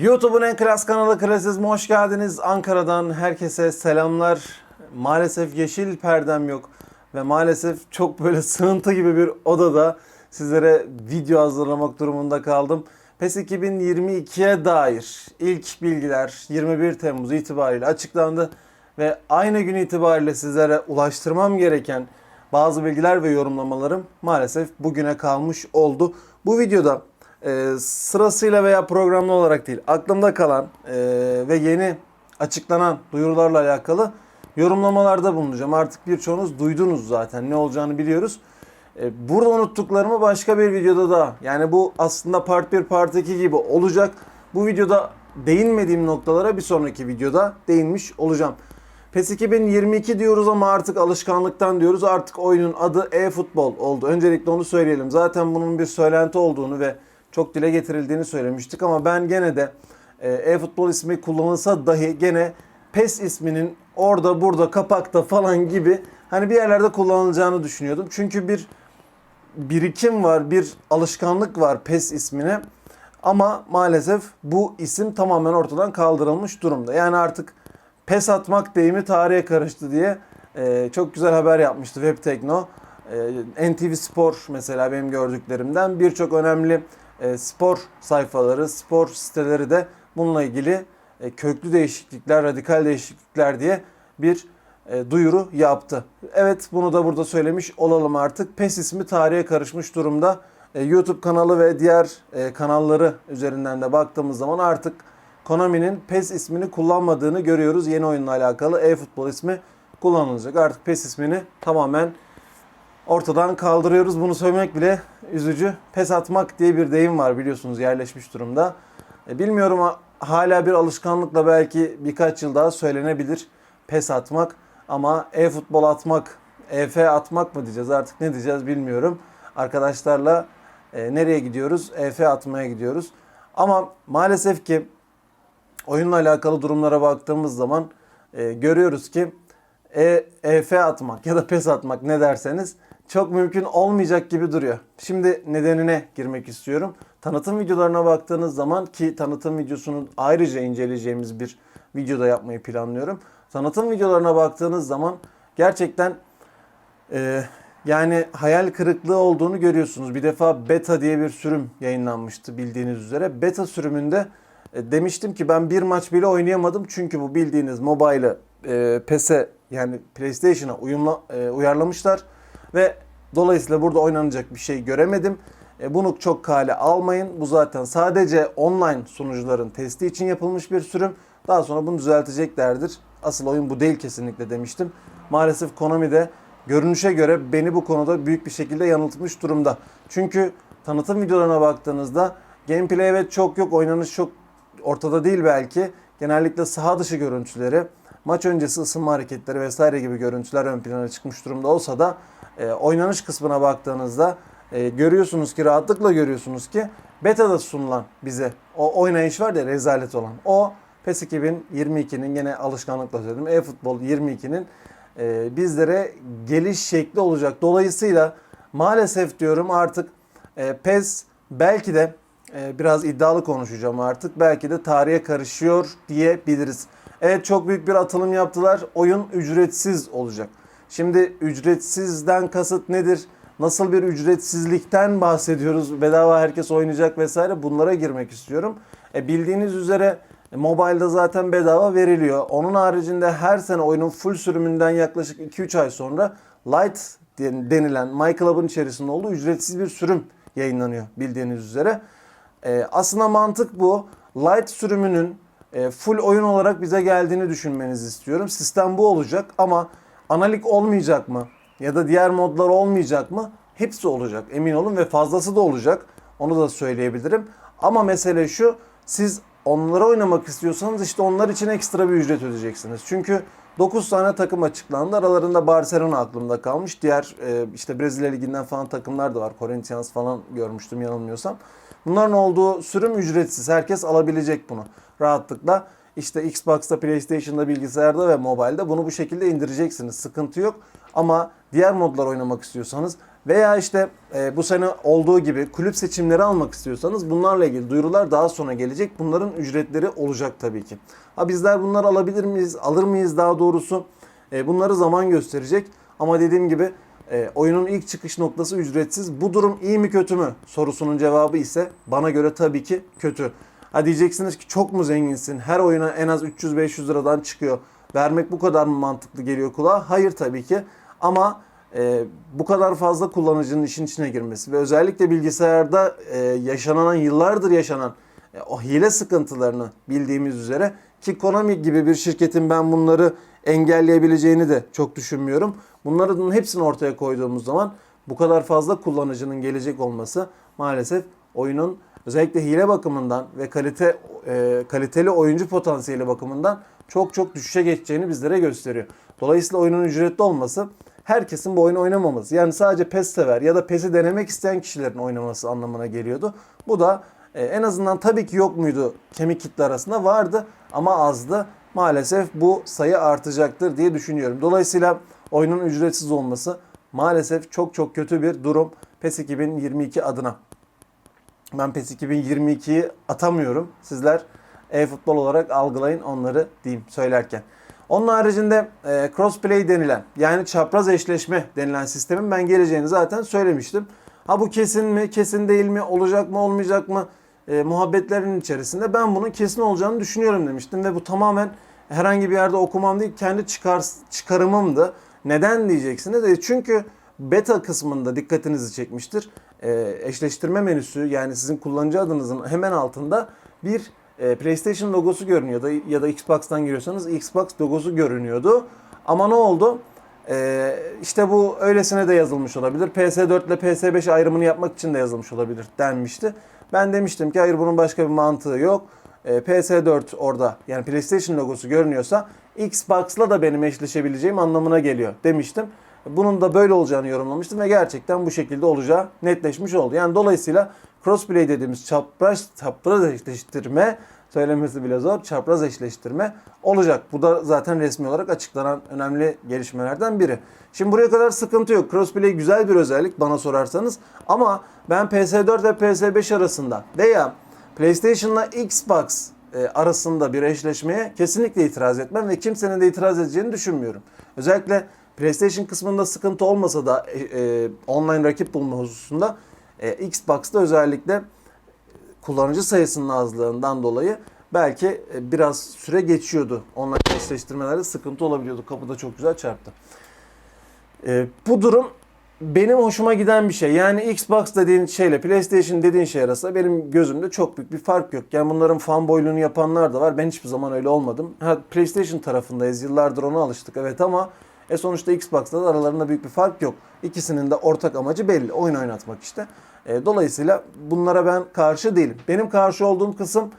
YouTube'un en klas kanalı Klasizm'e hoş geldiniz. Ankara'dan herkese selamlar. Maalesef yeşil perdem yok ve maalesef çok böyle sığıntı gibi bir odada sizlere video hazırlamak durumunda kaldım. PES 2022'ye dair ilk bilgiler 21 Temmuz itibariyle açıklandı ve aynı gün itibariyle sizlere ulaştırmam gereken bazı bilgiler ve yorumlamalarım maalesef bugüne kalmış oldu. Bu videoda e, sırasıyla veya programlı olarak değil aklımda kalan e, ve yeni açıklanan duyurularla alakalı yorumlamalarda bulunacağım. Artık birçoğunuz duydunuz zaten ne olacağını biliyoruz. E, burada unuttuklarımı başka bir videoda da yani bu aslında part 1 part 2 gibi olacak. Bu videoda değinmediğim noktalara bir sonraki videoda değinmiş olacağım. PES 2022 diyoruz ama artık alışkanlıktan diyoruz. Artık oyunun adı e-futbol oldu. Öncelikle onu söyleyelim. Zaten bunun bir söylenti olduğunu ve çok dile getirildiğini söylemiştik ama ben gene de e, e-futbol ismi kullanılsa dahi gene PES isminin orada burada kapakta falan gibi hani bir yerlerde kullanılacağını düşünüyordum. Çünkü bir birikim var, bir alışkanlık var PES ismine. Ama maalesef bu isim tamamen ortadan kaldırılmış durumda. Yani artık pes atmak deyimi tarihe karıştı diye e, çok güzel haber yapmıştı Web Tekno. E, NTV Spor mesela benim gördüklerimden birçok önemli e, spor sayfaları, spor siteleri de bununla ilgili e, köklü değişiklikler, radikal değişiklikler diye bir e, duyuru yaptı. Evet bunu da burada söylemiş olalım artık. PES ismi tarihe karışmış durumda. YouTube kanalı ve diğer kanalları üzerinden de baktığımız zaman artık Konami'nin PES ismini kullanmadığını görüyoruz. Yeni oyunla alakalı e-futbol ismi kullanılacak. Artık PES ismini tamamen ortadan kaldırıyoruz. Bunu söylemek bile üzücü. Pes atmak diye bir deyim var biliyorsunuz yerleşmiş durumda. E, bilmiyorum ha- hala bir alışkanlıkla belki birkaç yıl daha söylenebilir pes atmak. Ama e-futbol atmak, EF atmak mı diyeceğiz artık ne diyeceğiz bilmiyorum. Arkadaşlarla e, nereye gidiyoruz? EF atmaya gidiyoruz. Ama maalesef ki oyunla alakalı durumlara baktığımız zaman e, görüyoruz ki e, EF atmak ya da PES atmak ne derseniz çok mümkün olmayacak gibi duruyor. Şimdi nedenine girmek istiyorum. Tanıtım videolarına baktığınız zaman ki tanıtım videosunu ayrıca inceleyeceğimiz bir videoda yapmayı planlıyorum. Tanıtım videolarına baktığınız zaman gerçekten e, yani hayal kırıklığı olduğunu görüyorsunuz. Bir defa beta diye bir sürüm yayınlanmıştı bildiğiniz üzere. Beta sürümünde e, demiştim ki ben bir maç bile oynayamadım. Çünkü bu bildiğiniz mobile'ı e, PES'e yani PlayStation'a uyumla, e, uyarlamışlar. Ve dolayısıyla burada oynanacak bir şey göremedim. E, bunu çok kale almayın. Bu zaten sadece online sunucuların testi için yapılmış bir sürüm. Daha sonra bunu düzelteceklerdir. Asıl oyun bu değil kesinlikle demiştim. Maalesef Konami de görünüşe göre beni bu konuda büyük bir şekilde yanıltmış durumda. Çünkü tanıtım videolarına baktığınızda gameplay evet çok yok, oynanış çok ortada değil belki. Genellikle saha dışı görüntüleri, maç öncesi ısınma hareketleri vesaire gibi görüntüler ön plana çıkmış durumda olsa da e, oynanış kısmına baktığınızda e, görüyorsunuz ki rahatlıkla görüyorsunuz ki beta'da sunulan bize o oynayış var ya rezalet olan. O PES 2022'nin yine alışkanlıkla söyledim e-futbol 22'nin e, bizlere geliş şekli olacak. Dolayısıyla maalesef diyorum artık e, PES belki de e, biraz iddialı konuşacağım artık. Belki de tarihe karışıyor diyebiliriz. Evet çok büyük bir atılım yaptılar. Oyun ücretsiz olacak. Şimdi ücretsizden kasıt nedir? Nasıl bir ücretsizlikten bahsediyoruz? Bedava herkes oynayacak vesaire. Bunlara girmek istiyorum. E, bildiğiniz üzere e, mobile'da zaten bedava veriliyor. Onun haricinde her sene oyunun full sürümünden yaklaşık 2-3 ay sonra Lite denilen MyClub'ın içerisinde olduğu ücretsiz bir sürüm yayınlanıyor bildiğiniz üzere. E, aslında mantık bu. Lite sürümünün e, full oyun olarak bize geldiğini düşünmenizi istiyorum. Sistem bu olacak ama analik olmayacak mı? Ya da diğer modlar olmayacak mı? Hepsi olacak emin olun ve fazlası da olacak. Onu da söyleyebilirim. Ama mesele şu siz onlara oynamak istiyorsanız işte onlar için ekstra bir ücret ödeyeceksiniz. Çünkü 9 tane takım açıklandı. Aralarında Barcelona aklımda kalmış. Diğer e, işte Brezilya Ligi'nden falan takımlar da var. Corinthians falan görmüştüm yanılmıyorsam. Bunların olduğu sürüm ücretsiz. Herkes alabilecek bunu rahatlıkla. İşte Xbox'ta, PlayStation'da, bilgisayarda ve mobilde bunu bu şekilde indireceksiniz. Sıkıntı yok. Ama diğer modlar oynamak istiyorsanız Veya işte e, bu sene olduğu gibi kulüp seçimleri almak istiyorsanız bunlarla ilgili duyurular daha sonra gelecek. Bunların ücretleri olacak tabii ki. Ha bizler bunları alabilir miyiz, alır mıyız daha doğrusu? E, bunları zaman gösterecek. Ama dediğim gibi e, oyunun ilk çıkış noktası ücretsiz. Bu durum iyi mi kötü mü sorusunun cevabı ise bana göre tabii ki kötü. Ha diyeceksiniz ki çok mu zenginsin? Her oyuna en az 300-500 liradan çıkıyor. Vermek bu kadar mı mantıklı geliyor kulağa? Hayır tabii ki. Ama e, bu kadar fazla kullanıcının işin içine girmesi ve özellikle bilgisayarda e, yaşanan yıllardır yaşanan e, o hile sıkıntılarını bildiğimiz üzere ki Konami gibi bir şirketin ben bunları engelleyebileceğini de çok düşünmüyorum. Bunların hepsini ortaya koyduğumuz zaman bu kadar fazla kullanıcının gelecek olması maalesef oyunun özellikle hile bakımından ve kalite e, kaliteli oyuncu potansiyeli bakımından çok çok düşüşe geçeceğini bizlere gösteriyor. Dolayısıyla oyunun ücretli olması herkesin bu oyunu oynamaması yani sadece PES sever ya da PES'i denemek isteyen kişilerin oynaması anlamına geliyordu. Bu da e, en azından tabii ki yok muydu kemik kitle arasında vardı ama azdı. Maalesef bu sayı artacaktır diye düşünüyorum. Dolayısıyla oyunun ücretsiz olması maalesef çok çok kötü bir durum PES 2022 adına. Ben PES 2022'yi atamıyorum. Sizler e-futbol olarak algılayın onları diyeyim söylerken. Onun haricinde e, crossplay denilen yani çapraz eşleşme denilen sistemin ben geleceğini zaten söylemiştim. Ha bu kesin mi, kesin değil mi, olacak mı, olmayacak mı e, muhabbetlerin içerisinde ben bunun kesin olacağını düşünüyorum demiştim. Ve bu tamamen herhangi bir yerde okumam değil kendi çıkar, çıkarımımdı. Neden diyeceksiniz? E, çünkü beta kısmında dikkatinizi çekmiştir. E, eşleştirme menüsü yani sizin kullanıcı adınızın hemen altında bir e, PlayStation logosu görünüyordu ya da Xbox'tan giriyorsanız Xbox logosu görünüyordu. Ama ne oldu? E, işte bu öylesine de yazılmış olabilir. PS4 ile PS5 ayrımını yapmak için de yazılmış olabilir denmişti. Ben demiştim ki hayır bunun başka bir mantığı yok. E, PS4 orada yani PlayStation logosu görünüyorsa Xbox'la da benim eşleşebileceğim anlamına geliyor demiştim. Bunun da böyle olacağını yorumlamıştım ve gerçekten bu şekilde olacağı netleşmiş oldu. Yani dolayısıyla crossplay dediğimiz çapraz çapraz eşleştirme söylemesi bile zor. Çapraz eşleştirme olacak. Bu da zaten resmi olarak açıklanan önemli gelişmelerden biri. Şimdi buraya kadar sıkıntı yok. Crossplay güzel bir özellik bana sorarsanız. Ama ben PS4 ve PS5 arasında veya PlayStation'la Xbox e, arasında bir eşleşmeye kesinlikle itiraz etmem ve kimsenin de itiraz edeceğini düşünmüyorum. Özellikle PlayStation kısmında sıkıntı olmasa da e, e, online rakip bulma hususunda e, Xbox'ta özellikle kullanıcı sayısının azlığından dolayı belki e, biraz süre geçiyordu. Online eşleştirmelerde sıkıntı olabiliyordu. Kapıda çok güzel çarptı. E, bu durum benim hoşuma giden bir şey. Yani Xbox dediğin şeyle PlayStation dediğin şey arasında benim gözümde çok büyük bir fark yok. Yani bunların fanboyluğunu yapanlar da var. Ben hiçbir zaman öyle olmadım. Ha, PlayStation tarafındayız. Yıllardır ona alıştık evet ama e sonuçta Xbox'ta da aralarında büyük bir fark yok. İkisinin de ortak amacı belli. Oyun oynatmak işte. E, dolayısıyla bunlara ben karşı değilim. Benim karşı olduğum kısım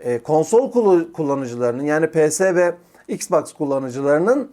e, konsol kullanıcılarının yani PS ve Xbox kullanıcılarının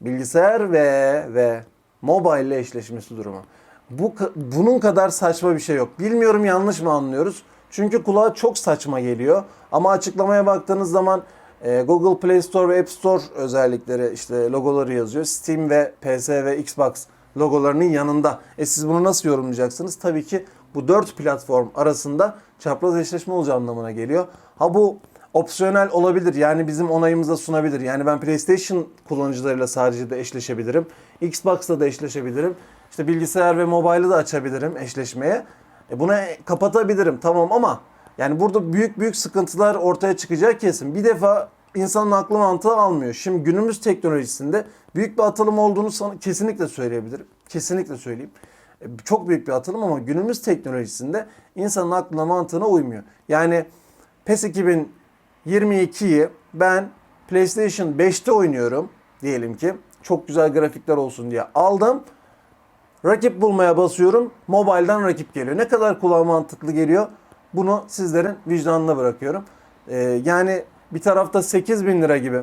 bilgisayar ve ve mobile ile eşleşmesi durumu. Bu bunun kadar saçma bir şey yok. Bilmiyorum yanlış mı anlıyoruz? Çünkü kulağa çok saçma geliyor. Ama açıklamaya baktığınız zaman Google Play Store ve App Store özellikleri işte logoları yazıyor. Steam ve PS ve Xbox logolarının yanında. E siz bunu nasıl yorumlayacaksınız? Tabii ki bu dört platform arasında çapraz eşleşme olacağı anlamına geliyor. Ha bu opsiyonel olabilir. Yani bizim onayımıza sunabilir. Yani ben PlayStation kullanıcılarıyla sadece de eşleşebilirim. Xbox'la da eşleşebilirim. İşte bilgisayar ve mobile'ı da açabilirim eşleşmeye. E buna kapatabilirim tamam ama yani burada büyük büyük sıkıntılar ortaya çıkacak kesin. Bir defa insanın aklı mantığı almıyor. Şimdi günümüz teknolojisinde büyük bir atılım olduğunu sana kesinlikle söyleyebilirim. Kesinlikle söyleyeyim. E, çok büyük bir atılım ama günümüz teknolojisinde insanın aklına mantığına uymuyor. Yani PES 2022'yi ben PlayStation 5'te oynuyorum diyelim ki. Çok güzel grafikler olsun diye aldım. Rakip bulmaya basıyorum. Mobile'dan rakip geliyor. Ne kadar kulağa mantıklı geliyor? Bunu sizlerin vicdanına bırakıyorum. Ee, yani bir tarafta 8 bin lira gibi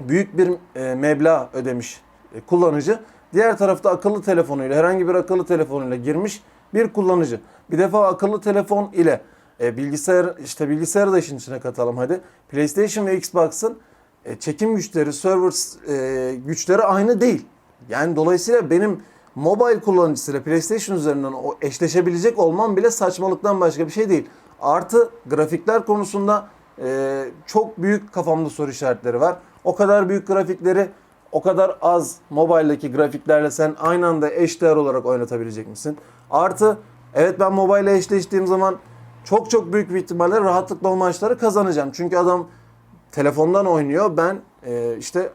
büyük bir e, meblağ ödemiş e, kullanıcı. Diğer tarafta akıllı telefonuyla herhangi bir akıllı telefonuyla girmiş bir kullanıcı. Bir defa akıllı telefon ile e, bilgisayar işte bilgisayarı da işin içine katalım hadi. PlayStation ve Xbox'ın e, çekim güçleri, server e, güçleri aynı değil. Yani dolayısıyla benim mobile kullanıcısıyla PlayStation üzerinden o eşleşebilecek olmam bile saçmalıktan başka bir şey değil. Artı grafikler konusunda e, çok büyük kafamda soru işaretleri var. O kadar büyük grafikleri o kadar az mobile'daki grafiklerle sen aynı anda eşdeğer olarak oynatabilecek misin? Artı evet ben mobile ile eşleştiğim zaman çok çok büyük bir ihtimalle rahatlıkla o maçları kazanacağım. Çünkü adam telefondan oynuyor. Ben e, işte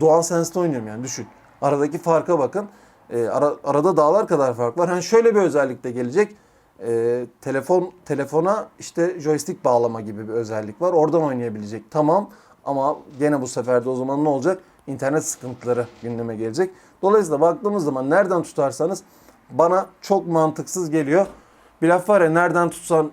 DualSense'de oynuyorum yani düşün. Aradaki farka bakın. E, ara- arada dağlar kadar fark var. Hani şöyle bir özellik de gelecek. E, telefon telefona işte joystick bağlama gibi bir özellik var. Oradan oynayabilecek. Tamam ama gene bu sefer de o zaman ne olacak? İnternet sıkıntıları gündeme gelecek. Dolayısıyla baktığımız zaman nereden tutarsanız bana çok mantıksız geliyor. Bir laf var ya nereden tutsan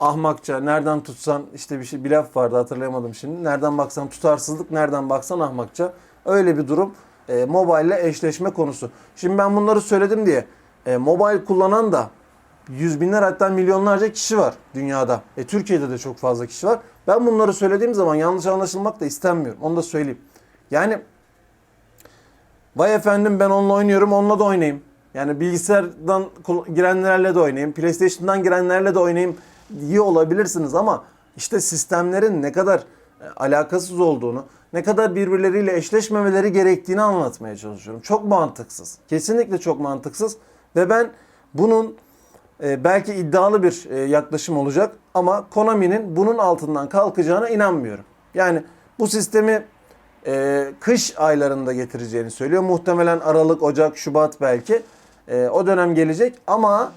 ahmakça, nereden tutsan işte bir şey bir laf vardı hatırlayamadım şimdi. Nereden baksan tutarsızlık, nereden baksan ahmakça. Öyle bir durum. E, mobile ile eşleşme konusu. Şimdi ben bunları söyledim diye e, mobile kullanan da yüz binler hatta milyonlarca kişi var dünyada. E, Türkiye'de de çok fazla kişi var. Ben bunları söylediğim zaman yanlış anlaşılmak da istenmiyorum. Onu da söyleyeyim. Yani vay efendim ben onunla oynuyorum onunla da oynayayım. Yani bilgisayardan girenlerle de oynayayım. PlayStation'dan girenlerle de oynayayım iyi olabilirsiniz ama işte sistemlerin ne kadar e, alakasız olduğunu, ne kadar birbirleriyle eşleşmemeleri gerektiğini anlatmaya çalışıyorum. Çok mantıksız. Kesinlikle çok mantıksız ve ben bunun e, belki iddialı bir e, yaklaşım olacak ama Konami'nin bunun altından kalkacağına inanmıyorum. Yani bu sistemi e, kış aylarında getireceğini söylüyor. Muhtemelen Aralık, Ocak, Şubat belki. E, o dönem gelecek ama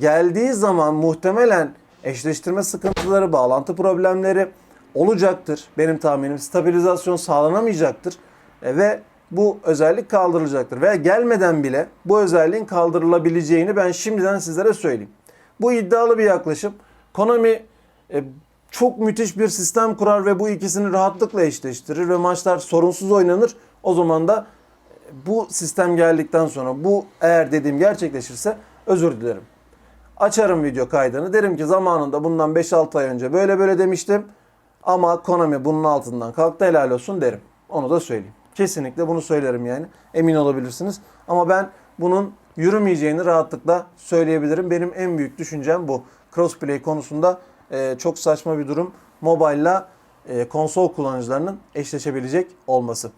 geldiği zaman muhtemelen eşleştirme sıkıntıları, bağlantı problemleri olacaktır. Benim tahminim stabilizasyon sağlanamayacaktır ve bu özellik kaldırılacaktır. Veya gelmeden bile bu özelliğin kaldırılabileceğini ben şimdiden sizlere söyleyeyim. Bu iddialı bir yaklaşım. Konami e, çok müthiş bir sistem kurar ve bu ikisini rahatlıkla eşleştirir ve maçlar sorunsuz oynanır. O zaman da e, bu sistem geldikten sonra bu eğer dediğim gerçekleşirse özür dilerim. Açarım video kaydını. Derim ki zamanında bundan 5-6 ay önce böyle böyle demiştim. Ama Konami bunun altından kalktı helal olsun derim. Onu da söyleyeyim. Kesinlikle bunu söylerim yani. Emin olabilirsiniz. Ama ben bunun yürümeyeceğini rahatlıkla söyleyebilirim. Benim en büyük düşüncem bu. Crossplay konusunda e, çok saçma bir durum. Mobile'la e, konsol kullanıcılarının eşleşebilecek olması.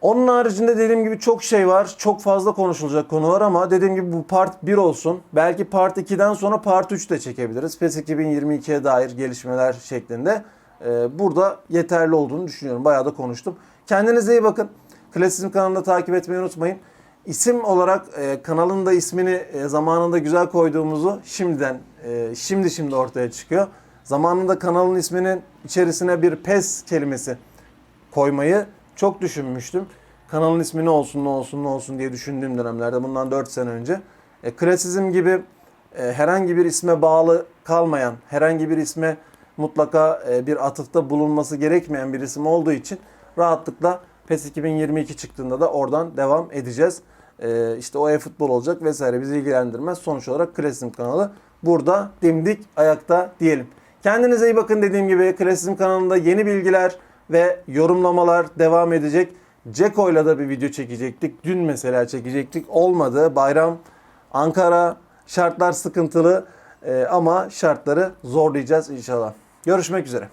Onun haricinde dediğim gibi çok şey var. Çok fazla konuşulacak konu var ama dediğim gibi bu part 1 olsun. Belki part 2'den sonra part 3 de çekebiliriz. PES 2022'ye dair gelişmeler şeklinde. Ee, burada yeterli olduğunu düşünüyorum. Bayağı da konuştum. Kendinize iyi bakın. Klasizm kanalını takip etmeyi unutmayın. İsim olarak e, kanalın da ismini e, zamanında güzel koyduğumuzu şimdiden e, şimdi şimdi ortaya çıkıyor. Zamanında kanalın isminin içerisine bir PES kelimesi koymayı çok düşünmüştüm. Kanalın ismi ne olsun ne olsun ne olsun diye düşündüğüm dönemlerde bundan 4 sene önce. E, klasizm gibi e, herhangi bir isme bağlı kalmayan, herhangi bir isme mutlaka e, bir atıfta bulunması gerekmeyen bir isim olduğu için rahatlıkla PES 2022 çıktığında da oradan devam edeceğiz. E, işte o e-futbol olacak vesaire bizi ilgilendirmez. Sonuç olarak Klasizm kanalı burada dimdik ayakta diyelim. Kendinize iyi bakın dediğim gibi Klasizm kanalında yeni bilgiler ve yorumlamalar devam edecek. Ceko'yla da bir video çekecektik. Dün mesela çekecektik. Olmadı. Bayram, Ankara, şartlar sıkıntılı Ee, ama şartları zorlayacağız inşallah. Görüşmek üzere.